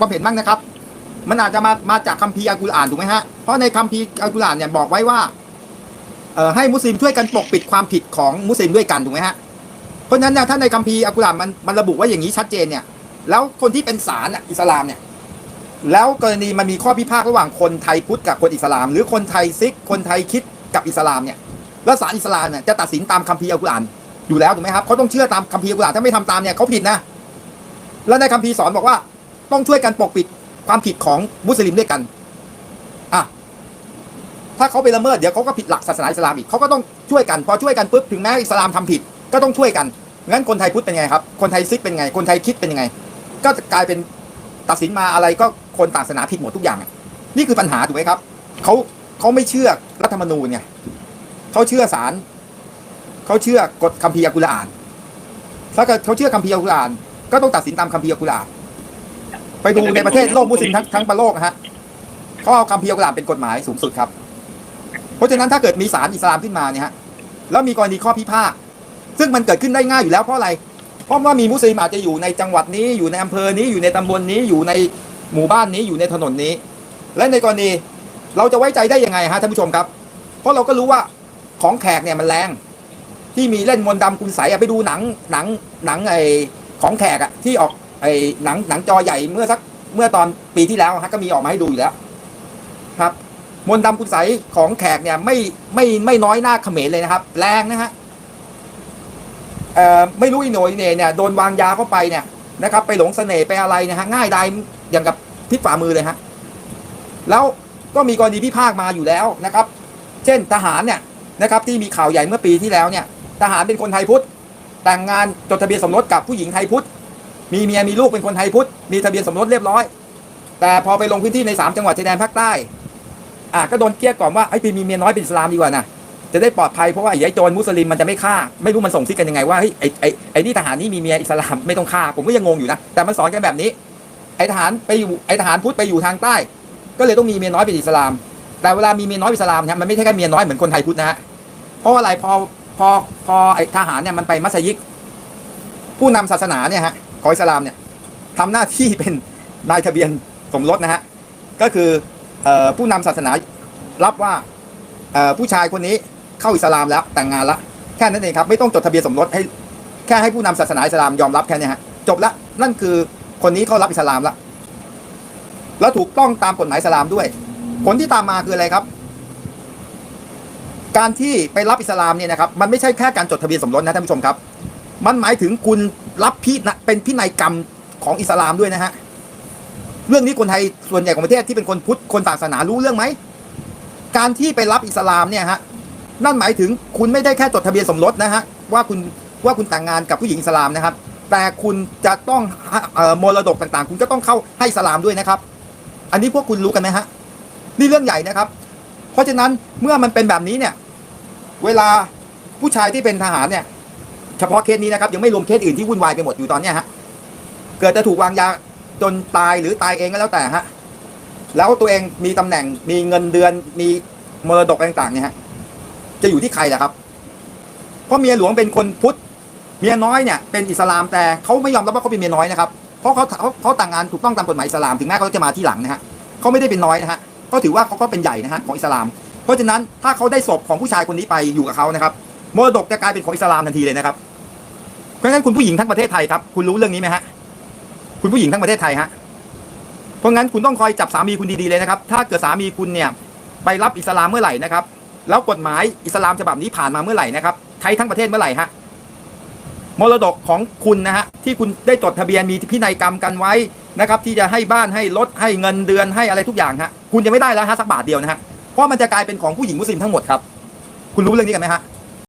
ความเห็นบ้างนะครับ มันอาจจะมามาจากคัมภีร์อัลกุรอานถูกไหมฮะเพราะในคัมภีร์อัลกุรอานเนี่ยบอกไว้ว่าเอ่อให้มุสลิมช่วยกันปกปิดความผิดของมุสลิมด้วยกันถูกไหมฮะเพราะฉะนั้นเนี่ยถ้าในคัมภีร์อัลกุรอานมันมันระบุไว้อย่างนี้ชัดเจนเนี่ยแล้วคนที่เป็นศาลน่ะอิสลามเนี่ยแล้วกรณีมันมีข้อพิพาทระหว่างคนไทยพุทธกับคนอิสลาม หรือคนไทยซิก คนไทยคิดกับอิสลามเนี่ยแล้วศาลอิสลามเนี่ยจะตัดสินตามคัมภีร์อัลกุรอานอยู่แล้วถูกไหมครับเขาต้องเชื่อตามคัมภีร์อัลกุรอานถ้าไม่ทำตามเนี่ยเขาผิดนะแล้วในคัมภีร์สอนบอกว่า ต้องช่วยกันปกปิดความผิดของมุสลิมด้วยกันอะถ้าเขาไปละเมิดเดี๋ยวเขาก็ผิดหลักศาสนาอิสลามอีกเขาก็ต้องช่วยกันพอช่วยกันปุ๊บถึงแม้อิสลามทำผิด ก็ต้องช่วยกันงั้นคนไทยพุทธเป็นไงครับคนไทยซิกเป็นไง คนไทยคิดเป็นยังไง ก็กลายเป็นตัดสินมาอะไรก็คนต่างศาสนาผิดหมดทุกอย่าง นี่คือปัญหาถูกไหมครับเขาเขาไม่เชื่อรัฐธรรมนูญไงเขาเชื่อศาลเขาเชื่อกฎคัมภีร์อัลกุรอาน ถ้าเกิดเขาเชื่อคัมภีร์อัลกุรอาน ก็ต้องตัดสินตามคัมภีร์อัลกุรอาน ไปดูในประเทศโลกมุสลิมทั้งทั้งประโลกนะฮะเขาเอาคัมภีร์อัลกุรอาเป็นกฎหมายสูงสุดครับ เพราะฉะนั้นถ้าเกิดมีศาลอิสลามขึ้นมาเนี่ยฮะแล้วมีกรณีข้อพิพาทซึ่งมันเกิดขึ้นได้ง่ายอยู่แล้วเพราะอะไร เพราะว่ามีมุสลิมอาจจะอยู่ในจังหวัดนี้อยู่ในอำเภอนี้อยู่ในตำบลนี้อยู่ในหมู่บ้านนี้อยู่ในถนนนี้ และในกรณีเราจะไว้ใจได้ยังไงฮะท่านผู้ชมครับ เพราะเราก็รู้ว่าของแขกเนี่ยมันแรง ที่มีเล่นมนต์ดำคุณใสยอะไปดูหนังหนังหนังไอของแขกอะที่ออก ไอ้หนังหนังจอใหญ่เมื่อสักเมื่อตอนปีที่แล้วฮะก็มีออกมาให้ดูอยู่แล้ว ครับ มนต์ดำคุณใสของแขกเนี่ยไม่ไม่ไม่น้อยหน้าเขมรเลยนะครับ แรงนะฮะเอ่อไม่รู้อีโหนยเนเนี่ยโดนวางยาเข้าไปเนี่ยนะครับ ไปหลงเสน่ห์ไปอะไรนะฮะง่ายดายอย่างกับพลิกฝ่ามือเลยฮะแล้วก็มีกรณีพิพากมาอยู่แล้วนะครับ เช่นทหารเนี่ยนะครับที่มีข่าวใหญ่เมื่อปีที่แล้วเนี่ย ทหารเป็นคนไทยพุทธแต่งงานจดทะเบียนสมรสกับผู้หญิงไทยพุทธ มีเมียมีลูกเป็นคนไทยพุทธมีทะเบียนสมรสเรียบร้อย แต่พอไปลงพื้นที่ในสามจังหวัดชายแดนภาคใต้อะก็โดนเกลี้ยกล่อมว่าไอ้ยไปมีเมียน้อยเป็นอิสลามดีกว่านะจะได้ปลอดภัยเพราะว่าไอ้โจรมุสลิมมันจะไม่ฆ่า ไม่รู้มันส่งซิกกันยังไงว่าเฮ้ยไอ้ไอ้ไอ้นี่ทหารนี่มีเมียอิสลามไม่ต้องฆ่า ผมก็ยังงงอยู่นะแต่มันสอนกันแบบนี้ ไอ้ทหารไปอยู่ไอ้ทหารพุทธไปอยู่ทางใต้ ก็เลยต้องมีเมียน้อยเป็นอิสลาม แต่เวลามีเมียน้อยเป็นอิสลามเนี่ยมันไม่ใช่แค่เมียน้อยเหมือนคนไทยพุทธนะฮะเพราะว่าอะไรพอพอพอไอ้ทหารเนี่ยมันไปมัสยิดผู้นำศาสนาเนี่ยฮะ ของอิสลามเนี่ยทำหน้าที่เป็นนายทะเบียนสมรสนะฮะก็คืออผู้นำศาสนารับว่าผู้ชายคนนี้เข้าอิสลามแล้วแต่งงานแล้วแค่นั้นเองครับไม่ต้องจดทะเบียนสมรสให้แค่ให้ผู้นำศาสนาอิสลามยอมรับแค่นี้ฮะจบละนั่นคือคนนี้เขารับอิสลามละแล้วถูกต้องตามกฎหมายอิสลามด้วย ผลที่ตามมาคืออะไรครับ การที่ไปรับอิสลามเนี่ยนะครับ มันไม่ใช่แค่การจดทะเบียนสมรสนะท่านผู้ชมครับ มันหมายถึงคุณ รับพินะเป็นพินัยกรรมของอิสลามด้วยนะฮะ เรื่องนี้คนไทยส่วนใหญ่ของประเทศที่เป็นคนพุทธคนศาสนารู้เรื่องไหม การที่ไปรับอิสลามเนี่ยฮะ นั่นหมายถึงคุณไม่ได้แค่จดทะเบียนสมรสนะฮะว่าคุณว่าคุณแต่งงานกับผู้หญิงอิสลามนะครับ แต่คุณจะต้องออมรดกต่างๆ คุณก็ต้องเข้าให้อิสลามด้วยนะครับ อันนี้พวกคุณรู้กันไหมฮะ นี่เรื่องใหญ่นะครับ เพราะฉะนั้นเมื่อมันเป็นแบบนี้เนี่ย เวลาผู้ชายที่เป็นทหารเนี่ย เฉพาะเคสนี้นะครับยังไม่รวมเคสอื่นที่วุ่นวายไปหมดอยู่ตอนเนี้ยฮะเกิดจะถูกวางยาจนตายหรือตายเองก็แล้วแต่ฮะแล้วตัวเองมีตำแหน่งมีเงินเดือนมีมรดกต่างๆเนี่ยฮะจะอยู่ที่ใครล่ะครับเพราะเมียหลวงเป็นคนพุทธเมียน้อยเนี่ยเป็นอิสลามแต่เขาไม่ยอมรับว่าเขาเป็นเมียน้อยนะครับเพราะเขาเขาเขาต่งงานถูกต้องตามกฎหมายอิสลามถึงแม้เขาจะมาที่หลังนะฮะเขาไม่ได้เป็นน้อยนะฮะก็ถือว่าเขาก็เป็นใหญ่นะฮะของอิสลาม เพราะฉะนั้นถ้าเขาได้ศพของผู้ชายคนนี้ไปอยู่กับเขานะครับมรดกจะกลายเป็นของอิสลามทันทีเลยนะครับ เพราะฉะนั้นคุณผู้หญิงทั้งประเทศไทยครับ คุณรู้เรื่องนี้ไหมฮะ คุณผู้หญิงทั้งประเทศไทยฮะ เพราะงั้นคุณต้องคอยจับสามีคุณดีๆเลยนะครับ ถ้าเกิดสามีคุณเนี่ยไปรับอิสลามเมื่อไหร่นะครับ แล้วกฎหมายอิสลามฉบับนี้ผ่านมาเมื่อไหร่นะครับ ใช้ทั้งประเทศเมื่อไหร่ฮะ มรดกของคุณนะฮะที่คุณได้จดทะเบียนมีพินัยกรรมกันไว้นะครับ ที่จะให้บ้านให้รถให้เงินเดือนให้อะไรทุกอย่างฮะ คุณจะไม่ได้แล้วฮะสักบาทเดียวนะฮะ เพราะมันจะกลายเป็นของผู้หญิงมุสลิมทั้งหมดครับ คุณรู้เรื่องนี้กันไหมฮะ